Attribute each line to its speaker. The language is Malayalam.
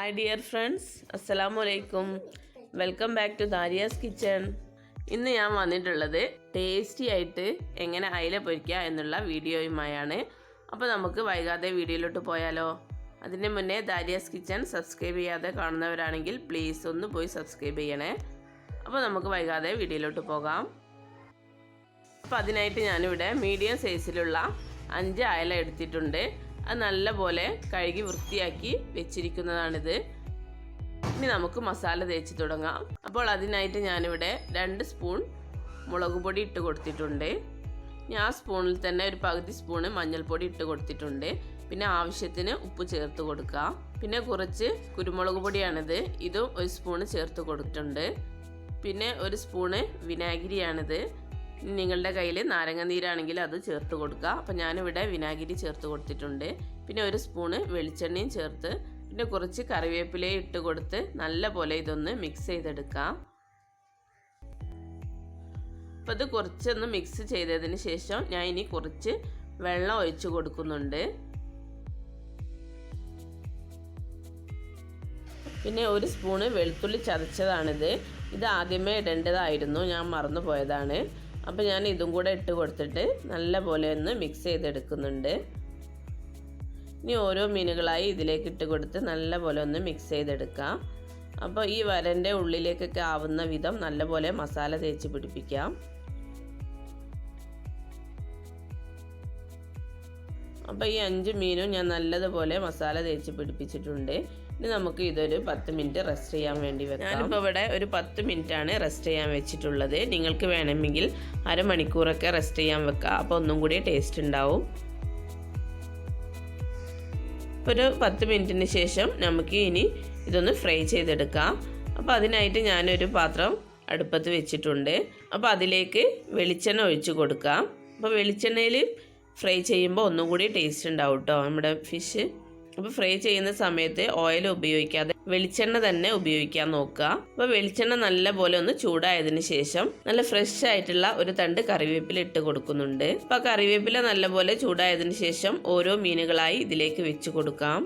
Speaker 1: ഹായ് ഡിയർ ഫ്രണ്ട്സ് അസ്സലാമു അലൈക്കും welcome back to Dariya's kitchen ഇന്ന് ഞാൻ വന്നിട്ടുള്ളത് ടേസ്റ്റി ആയിട്ട് എങ്ങനെ അയില പൊരിക്കുക എന്നുള്ള വീഡിയോയുമായാണ്. അപ്പോൾ നമുക്ക് വൈകാതെ വീഡിയോയിലോട്ട് പോയാലോ. അതിന് മുന്നേ ദാരിയാസ് കിച്ചൺ സബ്സ്ക്രൈബ് ചെയ്യാതെ കാണുന്നവരാണെങ്കിൽ പ്ലീസ് ഒന്ന് പോയി സബ്സ്ക്രൈബ് ചെയ്യണേ. അപ്പോൾ നമുക്ക് വൈകാതെ വീഡിയോയിലോട്ട് പോകാം. അപ്പോൾ അതിനായിട്ട് ഞാനിവിടെ മീഡിയം സൈസിലുള്ള അഞ്ച് അയല എടുത്തിട്ടുണ്ട്. അത് നല്ലപോലെ കഴുകി വൃത്തിയാക്കി വെച്ചിരിക്കുന്നതാണിത്. ഇനി നമുക്ക് മസാല തേച്ച് തുടങ്ങാം. അപ്പോൾ അതിനായിട്ട് ഞാനിവിടെ രണ്ട് സ്പൂൺ മുളക് പൊടി ഇട്ട് കൊടുത്തിട്ടുണ്ട്. ഇനി ആ സ്പൂണിൽ തന്നെ ഒരു പകുതി സ്പൂണ് മഞ്ഞൾപ്പൊടി ഇട്ട് കൊടുത്തിട്ടുണ്ട്. പിന്നെ ആവശ്യത്തിന് ഉപ്പ് ചേർത്ത് കൊടുക്കുക പിന്നെ കുറച്ച് കുരുമുളക് പൊടിയാണിത്. ഇതും ഒരു സ്പൂണ് ചേർത്ത് കൊടുത്തിട്ടുണ്ട്. പിന്നെ ഒരു സ്പൂണ് വിനാഗിരിയാണിത്. നിങ്ങളുടെ കയ്യിൽ നാരങ്ങ നീരാണെങ്കിൽ അത് ചേർത്ത് കൊടുക്കുക. അപ്പോൾ ഞാനിവിടെ വിനാഗിരി ചേർത്ത് കൊടുത്തിട്ടുണ്ട്. പിന്നെ ഒരു സ്പൂണ് വെളിച്ചെണ്ണയും ചേർത്ത് പിന്നെ കുറച്ച് കറിവേപ്പിലയും ഇട്ട് കൊടുത്ത് നല്ല പോലെ ഇതൊന്ന് മിക്സ് ചെയ്തെടുക്കാം. അപ്പോൾ ഇത് കുറച്ചൊന്ന് മിക്സ് ചെയ്തതിന് ശേഷം ഞാൻ ഇനി കുറച്ച് വെള്ളം ഒഴിച്ചു കൊടുക്കുന്നുണ്ട്. പിന്നെ ഒരു സ്പൂണ് വെളുത്തുള്ളി ചതച്ചതാണിത്. ഇത് ആദ്യമേ ഇടേണ്ടതായിരുന്നു. ഞാൻ മറന്നു പോയതാണ് അപ്പോൾ ഞാൻ ഇതും കൂടെ ഇട്ട് കൊടുത്തിട്ട് നല്ല പോലെ ഒന്ന് മിക്സ് ചെയ്തെടുക്കുന്നുണ്ട്. ഇനി ഓരോ മീനുകളായി ഇതിലേക്ക് ഇട്ട് കൊടുത്ത് നല്ല പോലെ ഒന്ന് മിക്സ് ചെയ്തെടുക്കാം. അപ്പോൾ ഈ വരന്റെ ഉള്ളിലേക്കൊക്കെ ആവുന്ന വിധം നല്ലപോലെ മസാല തേച്ച് പിടിപ്പിക്കാം. അപ്പോൾ ഈ അഞ്ച് മീനും ഞാൻ നല്ലതുപോലെ മസാല തേച്ച് പിടിപ്പിച്ചിട്ടുണ്ട്. ഇനി നമുക്ക് ഇതൊരു പത്ത് മിനിറ്റ് റെസ്റ്റ് ചെയ്യാൻ വേണ്ടി വെക്കാം. ഞാനിപ്പോൾ ഇവിടെ ഒരു പത്ത് ആണ് റെസ്റ്റ് ചെയ്യാൻ വെച്ചിട്ടുള്ളത്. നിങ്ങൾക്ക് വേണമെങ്കിൽ അരമണിക്കൂറൊക്കെ റെസ്റ്റ് ചെയ്യാൻ വെക്കാം. അപ്പോൾ ഒന്നും കൂടി ടേസ്റ്റ് ഉണ്ടാവും. ഒരു പത്ത് മിനിറ്റിന് ശേഷം നമുക്ക് ഇനി ഇതൊന്ന് ഫ്രൈ ചെയ്തെടുക്കാം. അപ്പോൾ അതിനായിട്ട് ഞാനൊരു പാത്രം അടുപ്പത്ത് വെച്ചിട്ടുണ്ട്. അപ്പോൾ അതിലേക്ക് വെളിച്ചെണ്ണ ഒഴിച്ച് കൊടുക്കാം. അപ്പോൾ വെളിച്ചെണ്ണയിൽ ഫ്രൈ ചെയ്യുമ്പോൾ ഒന്നും കൂടി ടേസ്റ്റ് ഉണ്ടാവും കേട്ടോ നമ്മുടെ ഫിഷ് അപ്പോൾ ഫ്രൈ ചെയ്യുന്ന സമയത്ത് ഓയിൽ ഉപയോഗിക്കാതെ വെളിച്ചെണ്ണ തന്നെ ഉപയോഗിക്കാൻ നോക്കുക. അപ്പോൾ വെളിച്ചെണ്ണ നല്ല പോലെ ഒന്ന് ചൂടായതിന് ശേഷം നല്ല ഫ്രഷ് ആയിട്ടുള്ള ഒരു തണ്ട് കറിവേപ്പില ഇട്ട് കൊടുക്കുന്നുണ്ട്. അപ്പോൾ കറിവേപ്പില നല്ല പോലെ ചൂടായതിന് ശേഷം ഓരോ മീനുകളായി ഇതിലേക്ക് വെച്ച് കൊടുക്കാം.